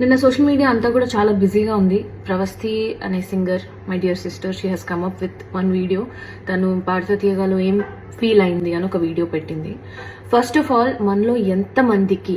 నిన్న social media అంతా కూడా చాలా బిజీగా ఉంది. ప్రవస్తి అనే singer my dear sister she has come up with one video తను పాడుతూ తీయగాలో ఏం ఫీల్ అయింది అని ఒక వీడియో పెట్టింది. ఫస్ట్ ఆఫ్ ఆల్ మనలో ఎంతమందికి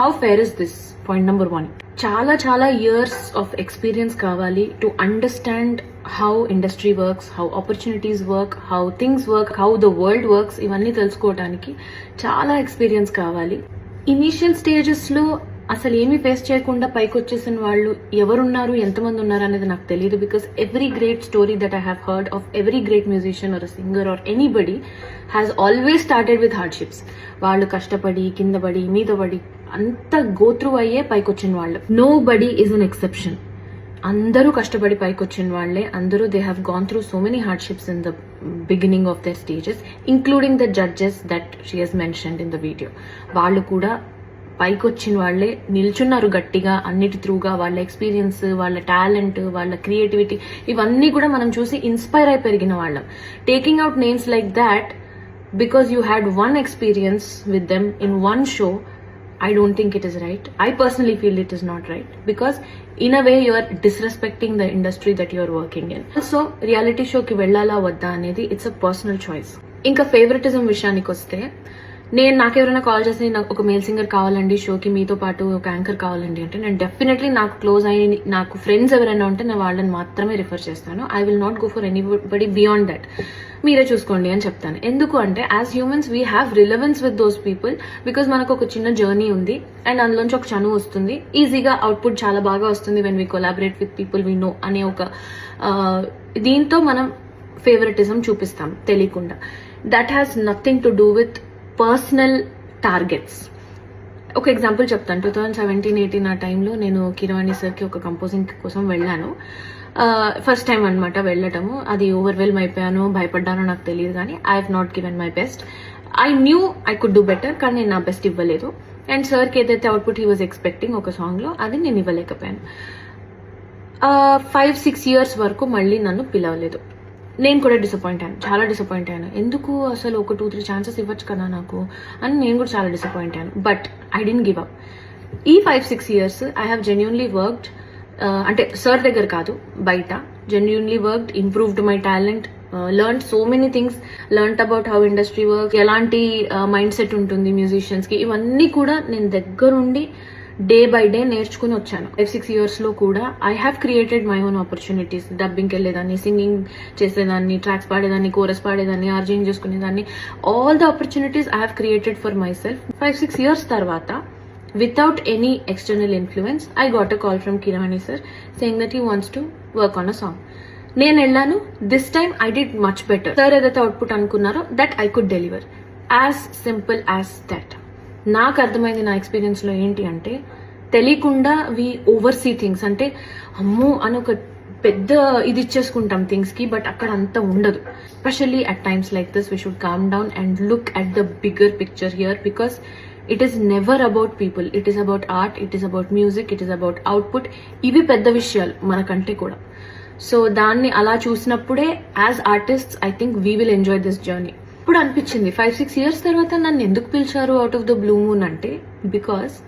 How fair is this point number one చాలా చాలా ఇయర్స్ ఆఫ్ ఎక్స్పీరియన్స్ కావాలి to understand how industry works how opportunities work how things work how the world works ఇవన్నీ తెలుసుకోవడానికి చాలా ఎక్స్పీరియన్స్ కావాలి. ఇనీషియల్ స్టేజెస్లో అసలు ఏమీ ఫేస్ చేయకుండా పైకి వచ్చేసిన వాళ్ళు ఎవరున్నారు ఎంతమంది ఉన్నారు అనేది నాకు తెలియదు because every great story that I have heard of every great musician or singer or anybody has always started with hardships వాళ్ళు కష్టపడి కింద పడి మీద పడి అంత గోత్రు అయ్యే పైకి వచ్చిన వాళ్ళు. Nobody is an exception అందరూ కష్టపడి పైకి వచ్చిన వాళ్ళే. అందరూ they have gone through so many hardships in the beginning of their stages including the judges that she has mentioned in the video వాళ్ళు కూడా పైకి వచ్చిన వాళ్ళే. నిల్చున్నారు గట్టిగా అన్నిటి త్రూగా వాళ్ళ ఎక్స్పీరియన్స్ వాళ్ళ టాలెంట్ వాళ్ళ క్రియేటివిటీ ఇవన్నీ కూడా మనం చూసి ఇన్స్పైర్ అయి పెరిగిన వాళ్ళం. Taking out names like that because you had one experience with them in one show I don't think it is right. I personally feel it is not right because in a way you are disrespecting the industry that you are working in. So reality వెళ్ళాలా వద్దా అనేది it's a personal choice ఇంకా favouritism విషయానికి వస్తే నేను నాకు ఎవరైనా call చేసి నాకు ఒక మేల్ సింగర్ కావాలండి షోకి మీతో పాటు ఒక యాంకర్ కావాలండి అంటే నేను డెఫినెట్లీ నాకు క్లోజ్ అయ్యి నాకు ఫ్రెండ్స్ ఎవరైనా ఉంటే నేను వాళ్ళని మాత్రమే రిఫర్ చేస్తాను I will not go for anybody beyond that మీరే చూసుకోండి అని చెప్తాను. ఎందుకు అంటే as humans we have relevance with those people because మనకు ఒక చిన్న జర్నీ ఉంది అండ్ అందులోంచి ఒక చనువు వస్తుంది. ఈజీగా అవుట్పుట్ చాలా బాగా వస్తుంది when we collaborate with people we know అనే ఒక దీంతో మనం ఫేవరెటిజం చూపిస్తాం తెలియకుండా. That has nothing to do with personal targets ఒక ఎగ్జాంపుల్ చెప్తాను. టూ థౌజండ్ సెవెంటీన్ ఎయిటీన్ ఆ టైంలో నేను కిరవాణి సార్కి ఒక కంపోజింగ్ కోసం వెళ్ళాను. ఫస్ట్ టైం అనమాట వెళ్ళటము. అది ఓవర్వెల్మ్ అయిపోయాను భయపడ్డానో నాకు తెలియదు కానీ I have not given my best I knew I could do better కానీ నేను నా బెస్ట్ ఇవ్వలేదు. అండ్ సార్కి ఏదైతే అవుట్పుట్ హీ వాజ్ ఎక్స్పెక్టింగ్ ఒక సాంగ్లో అది నేను ఇవ్వలేకపోయాను. ఫైవ్ సిక్స్ ఇయర్స్ వరకు మళ్ళీ నన్ను పిలవలేదు. నేను కూడా డిసప్పాయింట్ అయ్యాను. చాలా డిసప్పాయింట్ అయ్యాను. ఎందుకు అసలు ఒక టూ త్రీ ఛాన్సెస్ ఇవ్వచ్చు కదా నాకు అని నేను కూడా చాలా డిసప్పాయింట్ అయ్యాను. But I didn't give up ఈ five six years I have genuinely worked అంటే సార్ దగ్గర కాదు బయట. Genuinely worked improved my talent learn so many things learn about how industry work ఎలాంటి మైండ్ సెట్ ఉంటుంది మ్యూజిషియన్స్కి కి. ఇవన్నీ కూడా నేను దగ్గరుండి డే బై డే నేర్చుకుని వచ్చాను. ఫైవ్ సిక్స్ ఇయర్స్లో కూడా I have created my own opportunities డబ్బింగ్కి వెళ్ళేదాన్ని సింగింగ్ చేసేదాన్ని ట్రాక్స్ పాడేదాన్ని కోరస్ పాడేదాన్ని ఆర్జింగ్ చేసుకునేదాన్ని. All the opportunities I have created for myself five six years తర్వాత without any external influence I got a call from Keeravani sir saying that he wants to work on a song నేను వెళ్ళాను. This time I did much better sir ఏదైతే output అనుకున్నారో that I could deliver as simple as that నాకు అర్థమైంది నా ఎక్స్పీరియన్స్లో ఏంటి అంటే తెలియకుండా వి ఓవర్ సీ థింగ్స్ అంటే అమ్మో అని ఒక పెద్ద ఇది ఇచ్చేసుకుంటాం థింగ్స్కి బట్ అక్కడ అంత ఉండదు. Especially at times like this we should calm down and look at the bigger picture here because it is never about people it is about art it is about music it is about output ఇవి పెద్ద విషయాలు మనకంటే కూడా. So దాన్ని అలా చూసినప్పుడే as artist I think we will enjoy this journey ఇప్పుడు అనిపించింది ఫైవ్ సిక్స్ ఇయర్స్ తర్వాత నన్ను ఎందుకు పిలిచారు out of the blue moon అంటే బికాస్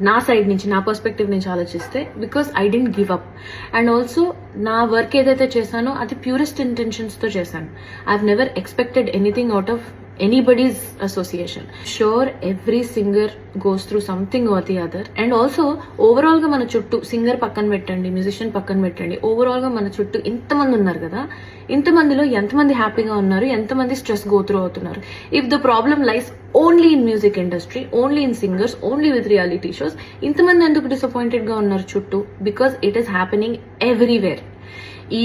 నా సైడ్ నుంచి నా పర్స్పెక్టివ్ నుంచి ఆలోచిస్తే because I didn't give up and also నా వర్క్ ఏదైతే చేశానో అది ప్యూరెస్ట్ ఇంటెన్షన్స్తో చేశాను. I never expected anything out of anybody's association sure every singer goes through something or the other and also ఓవరాల్గా మన చుట్టూ సింగర్ పక్కన పెట్టండి మ్యూజిషియన్ పక్కన పెట్టండి ఓవరాల్గా మన చుట్టూ ఇంతమంది ఉన్నారు కదా ఇంతమందిలో ఎంతమంది హ్యాపీగా ఉన్నారు ఎంతమంది స్ట్రెస్ గో త్రూ అవుతున్నారు. If the problem lies only in music industry only in singers only with reality shows ఇంతమంది ఎందుకు డిసప్పాయింటెడ్గా ఉన్నారు చుట్టూ? Because it is happening everywhere ఈ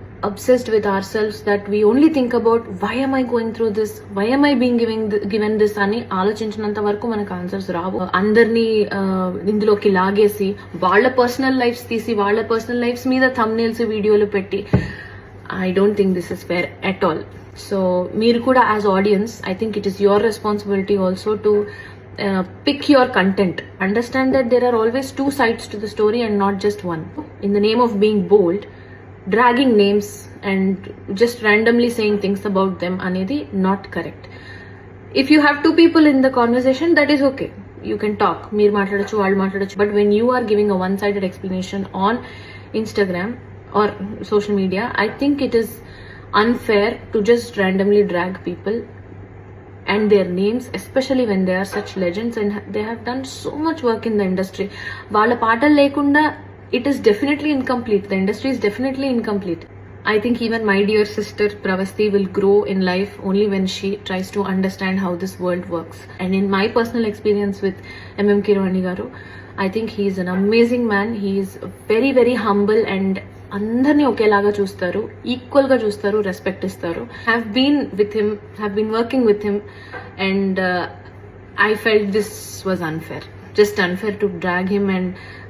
obsessed with ourselves that we only think about why am i going through this why am i being giving th- given this అని ఆలోచించినంత వరకు మనకు answers రావు అందరినీ ఆ, ఇందులోకి లాగేసి వాళ్ళ పర్సనల్ లైఫ్స్ తీసి వాళ్ళ పర్సనల్ లైఫ్స్ మీద థంబ్నైల్స్ వీడియోలు పెట్టి I don't think this is fair at all so మీరు కూడా as audience I think it is your responsibility also to pick your content understand that there are always two sides to the story and not just one in the name of being bold dragging names and just randomly saying things about them అనేది not correct if you have two people in the conversation that is okay you can talk మీరు మాట్లాడచ్చు వాళ్ళు మాట్లాడచ్చు but when you are giving a one sided explanation on Instagram or social media I think it is unfair to just randomly drag people and their names especially when they are such legends and ha- they have done so much work in the industry. వాళ్ళ పాటలు లేకుండా it is definitely incomplete the industry is definitely incomplete I think even my dear sister Pravasti will grow in life only when she tries to understand how this world works. And in my personal experience with MM Kirwani Garu, I think he is an amazing man. He is very, very humble and అందరినీ ఒకేలాగా చూస్తారు equal గా చూస్తారు respect ఇస్తారు have been with him have been working with him and I felt this was unfair just unfair to drag him and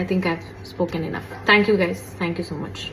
I think I've spoken enough. Thank you guys. Thank you so much.